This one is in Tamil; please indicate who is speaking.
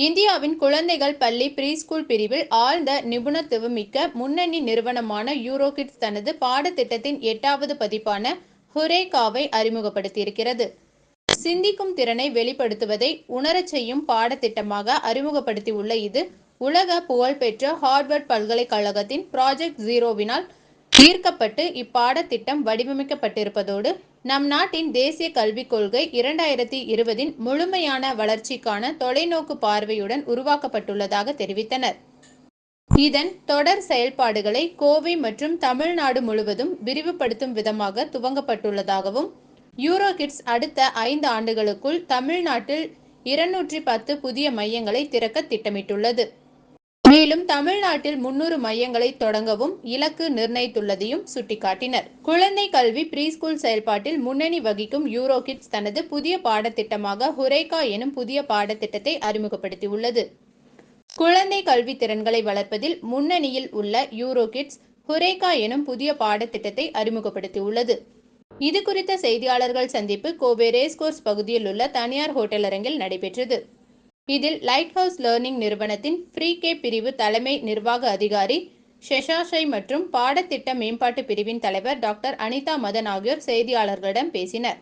Speaker 1: இந்தியாவின் குழந்தைகள் பள்ளி ப்ரீஸ்கூல் பிரிவில் ஆழ்ந்த நிபுணத்துவமிக்க முன்னணி நிறுவனமான யூரோகிட்ஸ் தனது பாடத்திட்டத்தின் எட்டாவது பதிப்பான ஹுரேகாவை அறிமுகப்படுத்தியிருக்கிறது. சிந்திக்கும் திறனை வெளிப்படுத்துவதை உணரச் செய்யும் பாடத்திட்டமாக அறிமுகப்படுத்தியுள்ள இது உலக புகழ்பெற்ற ஹார்வர்ட் பல்கலைக்கழகத்தின் ப்ராஜெக்ட் ஜீரோவினால் ஈர்க்கப்பட்டு இப்பாடத்திட்டம் வடிவமைக்கப்பட்டிருப்பதோடு நம் நாட்டின் தேசிய கல்விக் கொள்கை இரண்டாயிரத்தி இருபதின் முழுமையான வளர்ச்சிக்கான தொலைநோக்கு பார்வையுடன் உருவாக்கப்பட்டுள்ளதாக தெரிவித்தனர். இதன் தொடர் செயல்பாடுகளை கோவை மற்றும் தமிழ்நாடு முழுவதும் விரிவுபடுத்தும் விதமாக துவங்கப்பட்டுள்ளதாகவும் யூரோ கிட்ஸ் அடுத்த ஐந்து ஆண்டுகளுக்குள் தமிழ்நாட்டில் இருநூற்றி பத்து புதிய மையங்களை திறக்க திட்டமிட்டுள்ளது. மேலும் தமிழ்நாட்டில் முன்னூறு மையங்களை தொடங்கவும் இலக்கு நிர்ணயித்துள்ளதையும் சுட்டிக்காட்டினர். குழந்தை கல்வி ப்ரீஸ்கூல் செயல்பாட்டில் முன்னணி வகிக்கும் யூரோகிட்ஸ் தனது புதிய பாடத்திட்டமாக ஹுரேகா எனும் புதிய பாடத்திட்டத்தை அறிமுகப்படுத்தியுள்ளது. குழந்தை கல்வி திறன்களை வளர்ப்பதில் முன்னணியில் உள்ள யூரோகிட்ஸ் ஹுரேகா எனும் புதிய பாடத்திட்டத்தை அறிமுகப்படுத்தியுள்ளது. இது குறித்த செய்தியாளர்கள் சந்திப்பு கோபே ரேஸ்கோர்ஸ் பகுதியில் உள்ள தனியார் ஹோட்டல் அரங்கில் நடைபெற்றது. இதில் லைட் ஹவுஸ் லேர்னிங் நிறுவனத்தின் ஃப்ரீ கே பிரிவு தலைமை நிர்வாக அதிகாரி ஷெஷாஷை மற்றும் பாடத்திட்ட மேம்பாட்டு பிரிவின் தலைவர் டாக்டர் அனிதா மதன் ஆகியோர் செய்தியாளர்களிடம் பேசினர்.